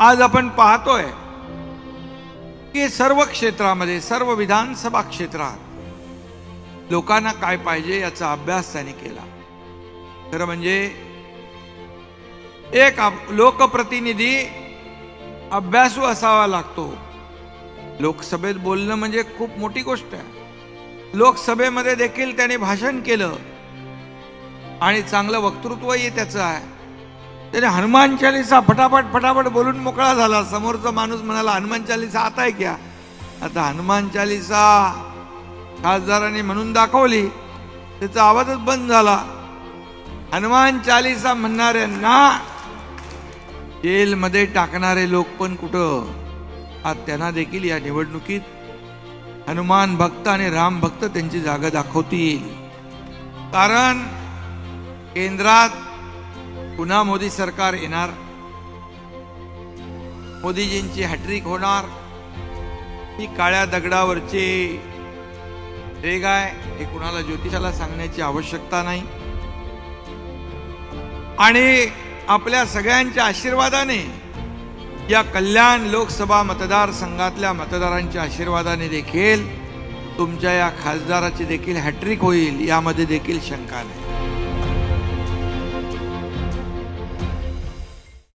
आज आपण पाहतोय की सर्व क्षेत्रामध्ये सर्व विधानसभा क्षेत्रात लोकांना काय पाहिजे याचा अभ्यास त्यांनी केला. खरं म्हणजे एक लोकप्रतिनिधी अभ्यासू असावा लागतो. लोकसभेत बोलणं म्हणजे खूप मोठी गोष्ट आहे. लोकसभेमध्ये देखील त्याने भाषण केलं. आणि चांगलं वक्तृत्वही त्याचं आहे. त्याने हनुमान चालिसा फटाफट फटाफट बोलून मोकळा झाला. समोरचा माणूस म्हणाला हनुमान चालिसा आता आहे क्या आता हनुमान चालिसा खासदारांनी म्हणून दाखवली. त्याचा आवाजच बंद झाला. हनुमान चालिसा म्हणणाऱ्यांना जेलमध्ये टाकणारे लोक पण कुठं? आज त्यांना देखील या निवडणुकीत हनुमान भक्त आणि राम भक्त त्यांची जागा दाखवतील. कारण केंद्रात पुन्हा मोदी सरकार येणार. मोदीजींची हॅट्रिक होणार. ही काळ्या दगडावरचे रेग आहे हे कुणाला ज्योतिषाला सांगण्याची आवश्यकता नाही. आणि आपल्या सगळ्यांच्या आशीर्वादाने या कल्याण लोकसभा मतदारसंघातल्या मतदारांच्या आशीर्वादाने देखील तुमच्या या खासदाराची देखील हॅट्रिक होईल यामध्ये देखील शंका नाही.